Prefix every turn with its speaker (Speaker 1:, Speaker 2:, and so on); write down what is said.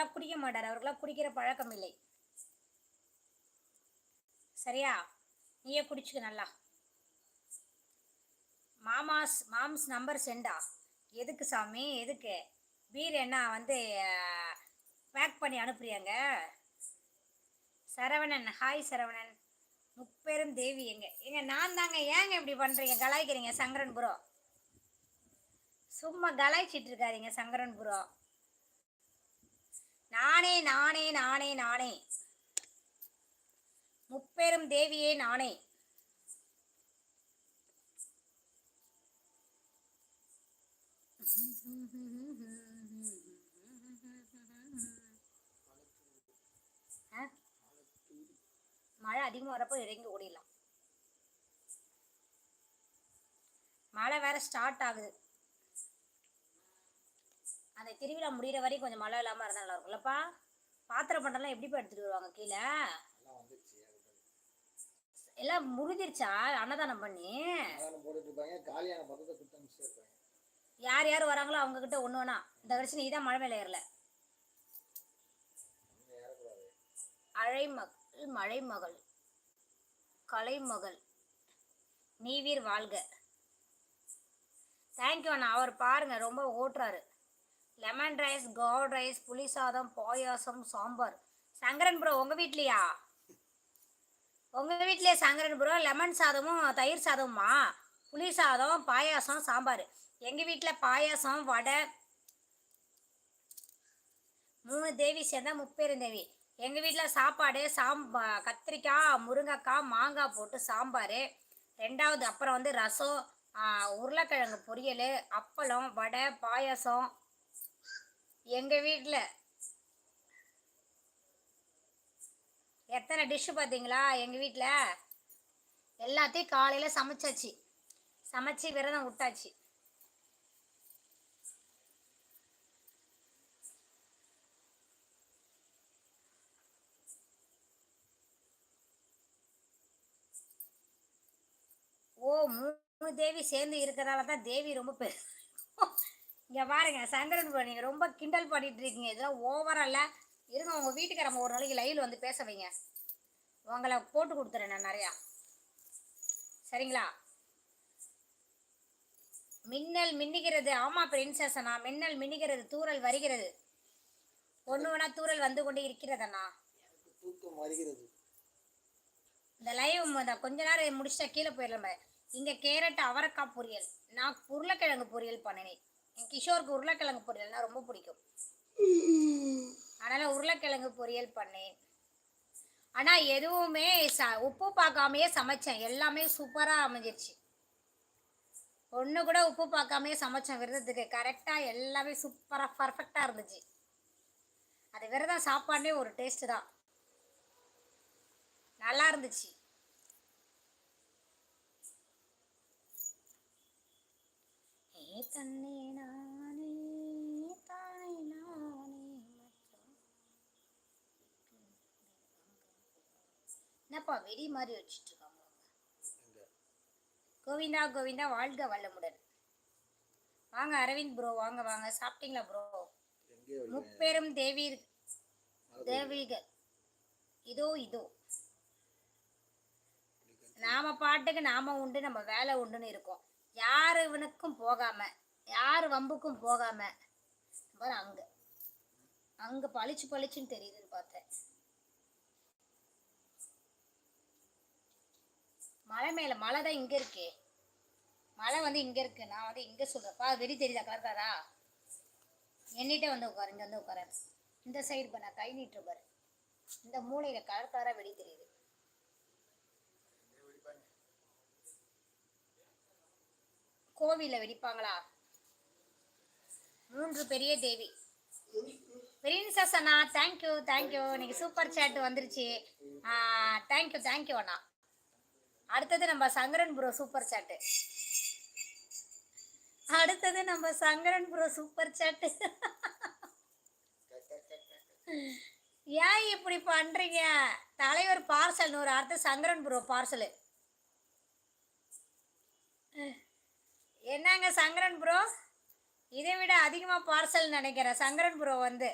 Speaker 1: அவரெல்லாம் குடிக்க மாட்டார். அவருக்கெல்லாம் குடிக்கிற பழக்கம் இல்லை. சரியா? நீயே குடிச்சுக்க நல்லா. மாமாஸ் மாம்ஸ் நம்பர் செண்டா? எதுக்கு சாமி? எதுக்கு? பீர் என்ன வந்து பேக் பண்ணி அனுப்புறியாங்க? சரவணன் ஹாய் சரவணன். முப்பெரும் தேவி எங்க எங்க நான் தாங்க ஏங்க இப்படி பண்றீங்க? கலாய்க்கிறீங்க சங்கரன் புரோ சும்மா கலாய்ச்சிட்டு இருக்காதீங்க சங்கரன் புரோ நானே நானே நானே நானே. முப்பெரும் தேவியே நானே. மழை அதிகமாக வரப்போ இறங்கி ஓடிடலாம். மழை வேற ஸ்டார்ட் ஆகுது. திருவிழா முடிகிற வரைக்கும் கொஞ்சம் மழை இல்லாமல் இருந்தால் நல்லா இருக்கும்லப்பா பாத்திர பண்டம்லாம் எப்படிப்பா எடுத்துகிட்டு வருவாங்க கீழே?
Speaker 2: எல்லாம்
Speaker 1: முடிஞ்சிருச்சா? அன்னதானம் பண்ணி? யார் யார் வராங்களோ அவங்க கிட்ட ஒன்று ஒன்றா இந்த வருஷம் நீ தான் மழை மேலே ஏறல. அழைமகள் மழைமகள் கலைமகள் நீவீர் வாழ்க. தேங்க்யூ அண்ணா. அவர் பாருங்க ரொம்ப ஓட்டுறாரு. லெமன் ரைஸ் கர்ட் ரைஸ் புளி சாதம் பாயாசம் சாம்பார். சங்கரன் ப்ரோ உங்கள் வீட்லையா? உங்கள் வீட்டிலே சங்கரன் ப்ரோ லெமன் சாதமும் தயிர் சாதமுமா? புளி சாதம் பாயாசம் சாம்பார். எங்கள் வீட்டில் பாயாசம் வடை மூணு தேவி சேர்ந்தா முப்பெரும் தேவி. எங்கள் வீட்டில் சாப்பாடு சாம்பா கத்திரிக்காய் முருங்கைக்காய் மாங்காய் போட்டு சாம்பார். ரெண்டாவது அப்புறம் வந்து ரசம் உருளைக்கிழங்கு பொரியல் அப்பளம் வடை பாயாசம் எங்கள் வீட்டில் எத்தனை டிஷ்ஷு பார்த்தீங்களா எங்கள் வீட்டில் எல்லாத்தையும் காலையில் சமைச்சாச்சு. சமைச்சு விரதம் விட்டாச்சு. ஓ மூணு தேவி சேர்ந்து இருக்கிறதால தான் தேவி ரொம்ப பெரு இங்கே பாருங்க சந்திரன் bro, நீங்க ரொம்ப கிண்டல் பண்ணிட்டு இருக்கீங்க. இதெல்லாம் ஓவரா இல்ல. இருங்க உங்க வீட்டுக்காரங்க ஒரு நாளைக்கு லைவ்ல வந்து பேச வைங்க. உங்களை போட்டு கொடுத்துறேன் நான் நிறையா. சரிங்களா? மின்னல் மின்னுகிறது ஆமா பிரின்சஸ் அண்ணா. மின்னல் மின்னுகிறது தூறல் வருகிறது. ஒன்று வேணா தூறல் வந்து கொண்டு இருக்கிறதண்ணா
Speaker 2: தூக்கம் வருகிறது.
Speaker 1: இந்த லைவ் கொஞ்ச நேரம் முடிச்சிட்டா கீழே போயிடலாம் இங்கே கேரட் அவரைக்காய் பொரியல். நான் உருளைக்கிழங்கு பொரியல் பண்ணினேன். கிஷோருக்கு உருளைக்கிழங்கு பொரியல்னா ரொம்ப பிடிக்கும். அதனால் உருளைக்கிழங்கு பொரியல் பண்ணேன். ஆனால் எதுவுமே ச உப்பு பார்க்காமையே சமைச்சேன். எல்லாமே சூப்பராக அமைஞ்சிருச்சு. ஒன்று கூட உப்பு பார்க்காமையே சமைச்சேன். விரதத்துக்கு கரெக்டாக எல்லாமே சூப்பராக பர்ஃபெக்டாக இருந்துச்சு. அது விரதம் சாப்பாடே ஒரு டேஸ்ட்டு தான். நல்லா இருந்துச்சு. ஏ தன்னே நானே தானே நானே மச்சான். என்னப்பா வெடி மாதிரி வச்சுட்டு இருக்காங்க கோவிந்தா கோவிந்தா வாழ்க வல்லமுடன் வாங்க அரவிந்த் ப்ரோ வாங்க வாங்க. சாப்பிட்டீங்களா ப்ரோ முப்பெரும் தேவி தேவிக இதோ இதோ. நாம பாட்டுக்கு நாம உண்டு நம்ம வேலை உண்டுன்னு இருக்கோம். யார் இவனுக்கும் போகாம யார் வம்புக்கும் போகாம அங்க. அங்க பளிச்சு பளிச்சுன்னு தெரியுதுன்னு பார்த்தேன். மலை மேலே மலை தான் இங்கே இருக்கே. மலை வந்து இங்கே இருக்கு. நான் வந்து இங்கே சொல்கிறப்பா வெடி தெரியுதா? கலக்காதா என்னிட்டே வந்து உட்காரு இங்கே வந்து உட்காரு. இந்த சைடு பண்ண கை நீட்டு பாரு. இந்த மூளையில் கலர் கலரா வெடி தெரியுது. கோவிலில் வெடிப்பாங்களா? மூன்று பெரிய தேவி. பிரின்சஸ் அண்ணா தேங்க்யூ தேங்க்யூ இன்னைக்கு சூப்பர் சேட் வந்துருச்சு. தேங்க்யூ தேங்க்யூ அண்ணா. அடுத்தது நம்ம சங்கரன் ப்ரோ சூப்பர் சாட்டு அடுத்தது நம்ம சங்கரன் ப்ரோ சூப்பர் சேட்டு ஏன் இப்படி பண்றீங்க? தலைவர் பார்சல் ஒரு அடுத்து சங்கரன் ப்ரோ பார்சலு என்னங்க சங்கரன் ப்ரோ இதை விட அதிகமாக பார்சல் நினைக்கிறேன் சங்கரன் ப்ரோ வந்து.